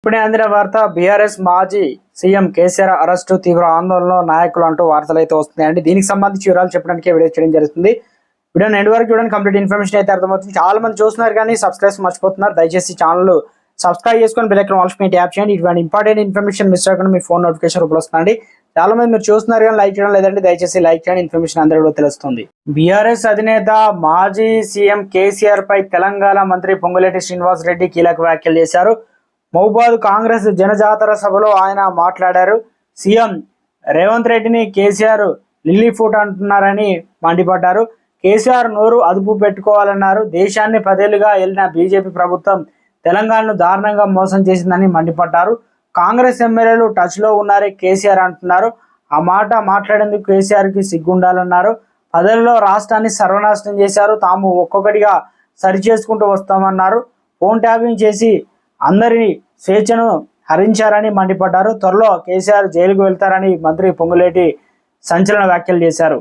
ఇప్పుడే అందిన వార్త బీఆర్ఎస్ మాజీ సీఎం కేసీఆర్ అరెస్టు తీవ్ర ఆందోళనలో నాయకులు అంటూ వార్తలు అయితే వస్తున్నాయండి. దీనికి సంబంధించి వివరాలు చెప్పడానికి వీడియో చేయడం జరుగుతుంది. వీడియో ఎండ్ వరకు చూడండి. కంప్లీట్ ఇన్ఫర్మేషన్ అయితే అర్థమవుతుంది. చాలా మంది చూస్తున్నారు కానీ సబ్స్క్రైబ్ మర్చిపోతున్నారు. దయచేసి ఛానల్ సబ్స్క్రైబ్ చేసుకొని బెల్ ఐకాన్ ఆల్స్ మీద ట్యాప్ చేయండి. ఇటువంటి ఇంపార్టెంట్ ఇన్ఫర్మేషన్ మిస్ అవ్వకుండా మీ ఫోన్ నోటిఫికేషన్ రూపంలో వస్తుందండి. చాలా మంది మీరు చూస్తున్నారు కానీ లైక్ చేయడం లేదంటే దయచేసి లైక్ చేయండి. ఇన్ఫర్మేషన్ అందరూ తెలుస్తుంది. బీఆర్ఎస్ అధినేత మాజీ సీఎం కేసీఆర్ పై తెలంగాణ మంత్రి పొంగులేటి శ్రీనివాస్ రెడ్డి కీలక వ్యాఖ్యలు చేశారు. మహబూబాద్ కాంగ్రెస్ జనజాతర సభలో ఆయన మాట్లాడారు. సీఎం రేవంత్ రెడ్డిని కేసీఆర్ లిల్లీ ఫుట్ అంటున్నారని మండిపడ్డారు. కేసీఆర్ నోరు అదుపు పెట్టుకోవాలన్నారు. దేశాన్ని పదేళ్ళుగా వెళ్ళిన బీజేపీ ప్రభుత్వం తెలంగాణను దారుణంగా మోసం చేసిందని మండిపడ్డారు. కాంగ్రెస్ ఎమ్మెల్యేలు టచ్లో ఉన్నారే కేసీఆర్ అంటున్నారు. ఆ మాట మాట్లాడేందుకు కేసీఆర్కి సిగ్గుండాలన్నారు. పదవిలో రాష్ట్రాన్ని సర్వనాశనం చేశారు. తాము ఒక్కొక్కటిగా సరి చేసుకుంటూ వస్తామన్నారు. ఫోన్ ట్యాపింగ్ చేసి అందరి స్వేచ్ఛను హరించారని మండిపడ్డారు. త్వరలో కేసీఆర్ జైలుకు వెళ్తారని మంత్రి పొంగులేటి సంచలన వ్యాఖ్యలు చేశారు.